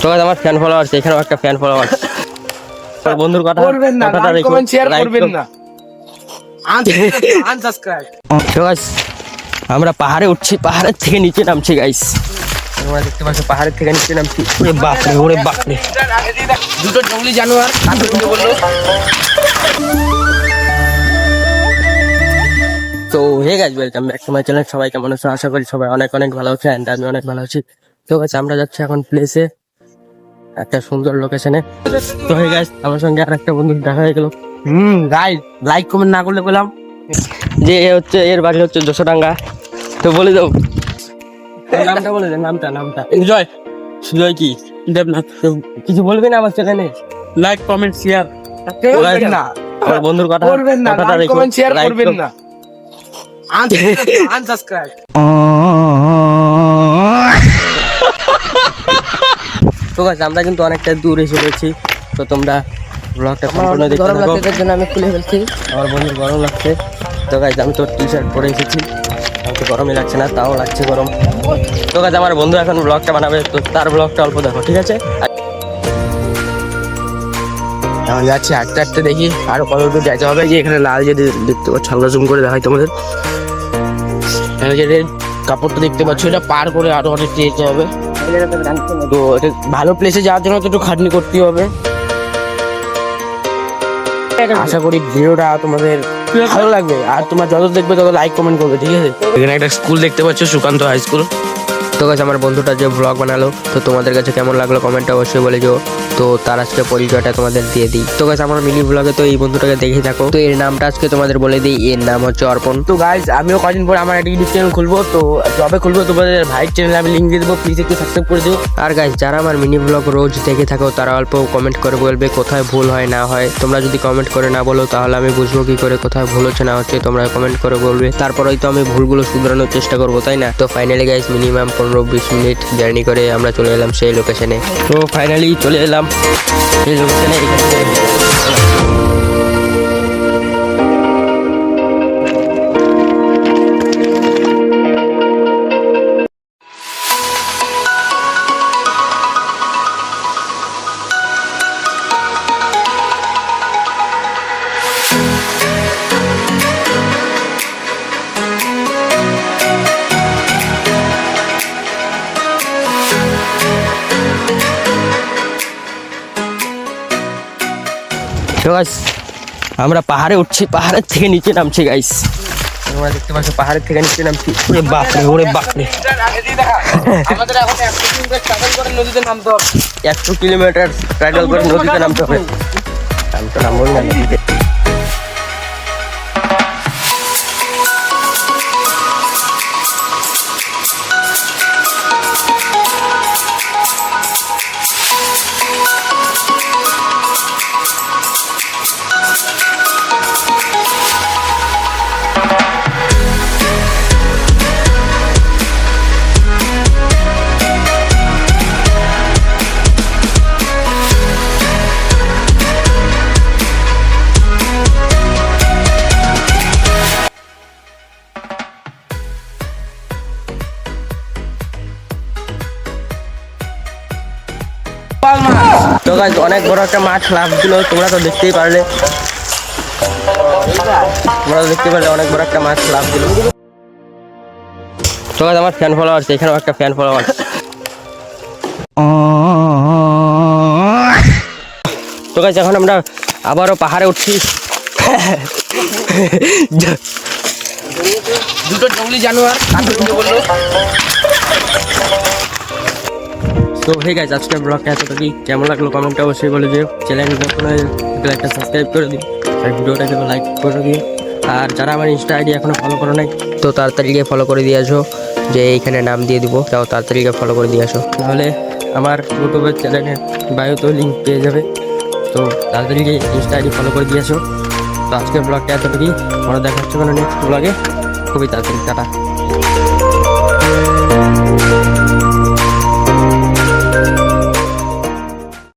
তো আমার fan follower আছে এখানেও একটা ফ্যান ফলোয়ার বন্ধুর কথা করবেন না কথাটা কমেন্ট শেয়ার করবেন না। আনসাবস্ক্রাইব তো guys, আমরা পাহাড়ে উঠছি পাহাড়ের থেকে নিচে নামছি গাইস তোমরা দেখতে পাচ্ছ পাহাড়ের থেকে নিচে নামছি। ওরে বাপরে ওরে বাপরে। দুটো জঙ্গলি জানোয়ার কাকে বলল। তো hey guys welcome back to my channel সবাই কেমন আছো? আশা করি সবাই অনেক অনেক ভালো আছে অ্যান্ড আমি অনেক ভালো আছি। তো গাছ আমরা যাচ্ছি এখন প্লেসে একটা সুন্দর লোকেশনে তো হে গাইজ আমার সঙ্গে আর একটা বন্ধু দেখা হয়ে গেল। হুম গাইড লাইক কমেন্ট না করলে বললাম যে এ হচ্ছে এর বাড়ি হচ্ছে যশোডাঙ্গা তো বলে দাও। নামটা বলে দে নামটা নামটা। এনজয় সুজয় কি? দেবনাথ। কিছু বলবি না আমার চ্যানেলে লাইক কমেন্ট শেয়ার করবেন না? আমার বন্ধুর কথা কথাটা লাইক কমেন্ট শেয়ার করবেন না। আনসাবস্ক্রাইব তো গাছ আমরা কিন্তু অনেকটা দূর এসে গেছি তো তোমরা ব্লগটা সম্পূর্ণ দেখতে গরম লাগছে জন্য আমি খুলে ফেলছি। আমার বন্ধুর গরম লাগছে। তো গাছ আমি তোর টি শার্ট পরে এসেছি। আমাকে গরমই লাগছে না তাও লাগছে গরম। তো গাছ আমার বন্ধু এখন ব্লগটা বানাবে তো তার ব্লগটা অল্প দেখো ঠিক আছে? এখন যাচ্ছি হাঁটতে হাঁটতে দেখি আরও কত দূর যেতে হবে। যে এখানে লাল যে দে- দেখতে পাচ্ছ হালকা জুম করে দেখাই তোমাদের। এখানে যে red কাপড়টা দেখতে পাচ্ছ এটা পার করে আরও অনেক যেতে হবে। তো এটা ভালো প্লেসে যাওয়ার জন্য তো একটু খাটনি করতে হবে। আশা করি ভিডিওটা তোমাদের ভালো লাগবে। আর তোমার যত দেখবে তত লাইক কমেন্ট করবে, ঠিক আছে? এখানে একটা স্কুল দেখতে পাচ্ছ, সুকান্ত হাই স্কুল তো গাছ আমার বন্ধুটা যে ব্লগ বানালো তো তোমাদের কাছে কেমন লাগল কমেন্টে অবশ্যই বলে দিও। তো তার আজকে পরিচয়টা তোমাদের দিয়ে দিই। তো গাছ আমার মিনি ব্লগে তো এই বন্ধুটাকে দেখে থাকো। তো এর নামটা আজকে তোমাদের বলে দিই এর নাম হচ্ছে অর্পণ। তো গাইজ আমিও কদিন পরে আমার একটা ইউটিউব চ্যানেল খুলবো তো যবে খুলবো তোমাদের ভাইয়ের চ্যানেল আমি লিঙ্ক দিয়ে দেবো প্লিজ একটু সাবস্ক্রাইব করে দিও। আর গাইজ যারা আমার মিনি ব্লগ রোজ দেখে থাকো তারা অল্প কমেন্ট করে বলবে কোথায় ভুল হয় না হয়। তোমরা যদি কমেন্ট করে না বলো তাহলে আমি বুঝব কি করে কোথায় ভুল হচ্ছে না হচ্ছে তোমরা কমেন্ট করে বলবে। তারপরেই তো আমি ভুলগুলো শুধরানোর চেষ্টা করব তাই না? তো ফাইনালি গাইজ মিনিমাম পনেরো বিশ মিনিট জার্নি করে আমরা চলে এলাম সেই লোকেশনে তো ফাইনালি চলে এলাম। সেই লোকেশনে তো গাইস আমরা পাহাড়ে উঠছি পাহাড়ের থেকে নিচে নামছি গাইস তোমরা দেখতে পাচ্ছ পাহাড়ের থেকে নিচে নামছি। ওরে বাপরে ওরে বাপরে। আমাদের এখন একশো কিলোমিটার ট্রাভেল করে নদীতে নামতে হবে। একশো কিলোমিটার ট্রাভেল করে নদীতে নামতে হবে আমি তো নামবো না নদীতে। তো গাইস অনেক বড় একটা মাছ লাভ দিল তোমরা তো দেখতেই পারলে। তোমরা তো দেখতে পারলে অনেক বড় একটা মাছ লাভ দিল তো গাইস আমার ফ্যান ফলোয়ার আছে এখানেও একটা ফ্যান ফলোয়ার তো গাইস এখন আমরা আবারও পাহাড়ে উঠছি। দুটো জঙ্গলি জানোয়ার বলল? তো হে গাইস আজকের ব্লগটা এতটুকুই কেমন লাগল কমেন্টে অবশ্যই বলে দিও। চ্যানেল নতুন একটা সাবস্ক্রাইব করে দিও। আর ভিডিওটাকে লাইক করে দিও। আর যারা আমার ইনস্টা আইডি এখনও ফলো করো নাই, তো তাড়াতাড়ি গিয়ে ফলো করে দিয়ে আসো। যে এইখানে নাম দিয়ে দিব তাও তাড়াতাড়ি গিয়ে ফলো করে দিয়ে আসো। তাহলে আমার ইউটিউবের চ্যানেলের বায়োতে লিঙ্ক পেয়ে যাবে। তো তাড়াতাড়ি গিয়ে ইনস্টা আইডি ফলো করে দিয়ে আসো। তো আজকের ব্লগটা এতটুকুই পরে দেখা হচ্ছে কোনো নেক্সট ব্লগে খুবই তাড়াতাড়ি, টাটা।